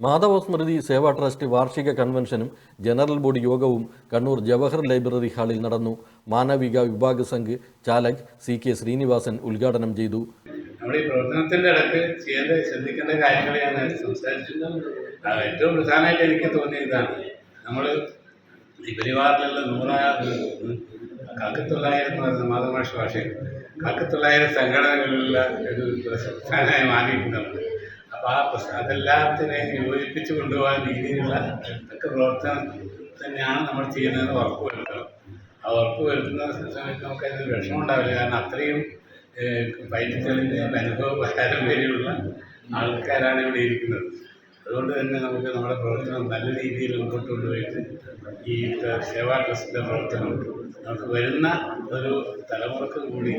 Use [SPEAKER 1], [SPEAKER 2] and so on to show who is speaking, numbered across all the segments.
[SPEAKER 1] മാധവ സ്മൃതി സേവാ trust വാർഷിക കൺവെൻഷനും general body യോഗവും Kannur Jawahar library ഹാളിൽ നടന്നു. മാനവിക വിഭാഗ സംഘ് ചാലക് സി കെ ശ്രീനിവാസൻ ഉദ്ഘാടനം ചെയ്തു.
[SPEAKER 2] നമ്മുടെ ഈ പ്രവർത്തനത്തിന്റെ ഇടയ്ക്ക് ചെയ്യേണ്ട ശ്രദ്ധിക്കേണ്ട കാര്യങ്ങൾ ഞാൻ സംസാരിച്ചു ഏറ്റവും പ്രധാനമായിട്ട് എനിക്ക് തോന്നിയ ഇതാണ്. നമ്മൾ ഈ പരിവാറിലുള്ള നൂറാ കാക്കത്തൊള്ളായിരം എന്ന് പറയുന്ന മാതൃഭാഷ ഭാഷയിൽ കാക്കത്തൊള്ളായിരം സംഘടനകളിലുള്ള ഒരു പ്രസ്ഥാനമായി മാറിയിട്ടുണ്ടാവുന്നത് അപ്പോൾ ആ അതെല്ലാത്തിനെയും യോജിപ്പിച്ച് കൊണ്ടുപോകാൻ രീതിയിലുള്ള ഒക്കെ പ്രവർത്തനം തന്നെയാണ് നമ്മൾ ചെയ്യുന്നതെന്ന് ഉറപ്പ് വരുത്തണം. ആ ഉറപ്പ് വരുത്തുന്ന സമയത്ത് നമുക്ക് അതിന് വിഷമം ഉണ്ടാവില്ല. കാരണം അത്രയും വൈദ്യുതികളിന്റെ അനുഭവ പാരമ്പര്യമുള്ള ആൾക്കാരാണ് ഇവിടെ ഇരിക്കുന്നത്. അതുകൊണ്ട് തന്നെ നമുക്ക് നമ്മുടെ പ്രവർത്തനം നല്ല രീതിയിൽ മുമ്പോട്ട് കൊണ്ടുപോയിട്ട് ഈ സേവാ ട്രസ്റ്റിന്റെ പ്രവർത്തനം നമുക്ക് വരുന്ന ഒരു തലമുറയ്ക്ക് കൂടി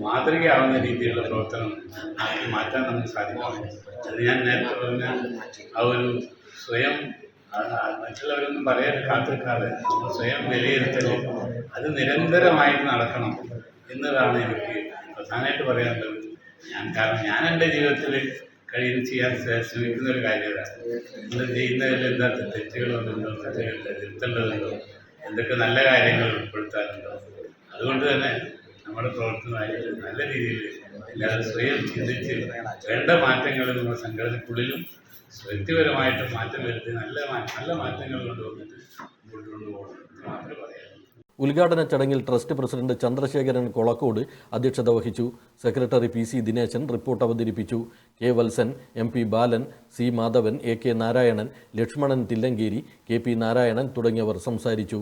[SPEAKER 2] മാതൃകയാവുന്ന രീതിയിലുള്ള പ്രവർത്തനം ആക്കി മാറ്റാൻ നമുക്ക് സാധിക്കും. അത് ഞാൻ നേരത്തെ പറഞ്ഞ ആ ഒരു സ്വയം മറ്റുള്ളവരൊന്നും പറയാൻ കാത്തിരിക്കാതെ സ്വയം വിലയിരുത്തൽ അത് നിരന്തരമായിട്ട് നടക്കണം എന്നതാണ് എനിക്ക് പ്രധാനമായിട്ട് പറയാനുള്ളത്. ഞാൻ കാരണം ഞാൻ എന്റെ ജീവിതത്തിൽ കഴിയും ചെയ്യാൻ ശ്ര- ശ്രമിക്കുന്ന ഒരു കാര്യമാണ് നമ്മൾ ചെയ്യുന്നതിൽ എന്താ തെറ്റുകളുണ്ടോ തെറ്റുകളുടെ തിരുത്തേണ്ടതുണ്ടോ? എന്തൊക്കെ നല്ല കാര്യങ്ങൾ ഉൾപ്പെടുത്താറുണ്ടോ അതുകൊണ്ട് തന്നെ നമ്മുടെ പ്രവർത്തനമായി നല്ല രീതിയിൽ എല്ലാവരും സ്വയം ചിന്തിച്ച് വേണ്ട മാറ്റങ്ങൾ നമ്മുടെ സംഘടനക്കുള്ളിലും വ്യക്തിപരമായിട്ട് മാറ്റം വരുത്തി നല്ല നല്ല മാറ്റങ്ങൾ കൊണ്ടുവന്നിട്ട് മുമ്പോട്ട് കൊണ്ടുപോകണം എന്ന് മാത്രമേ പറയാനുള്ളൂ
[SPEAKER 1] ഉദ്ഘാടന ചടങ്ങിൽ ട്രസ്റ്റ് പ്രസിഡന്റ് ചന്ദ്രശേഖരൻ കൊളക്കോട് അധ്യക്ഷത വഹിച്ചു. Secretary P C Dineshan report അവതരിപ്പിച്ചു. K Valsan M P Balan C Madhavan A K Narayanan Lakshmanan Thillankeri K P Narayanan തുടങ്ങിയവർ സംസാരിച്ചു.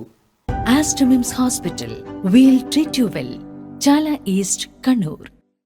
[SPEAKER 3] Aster MIMS hospital we'll treat you well Chala east Kannur.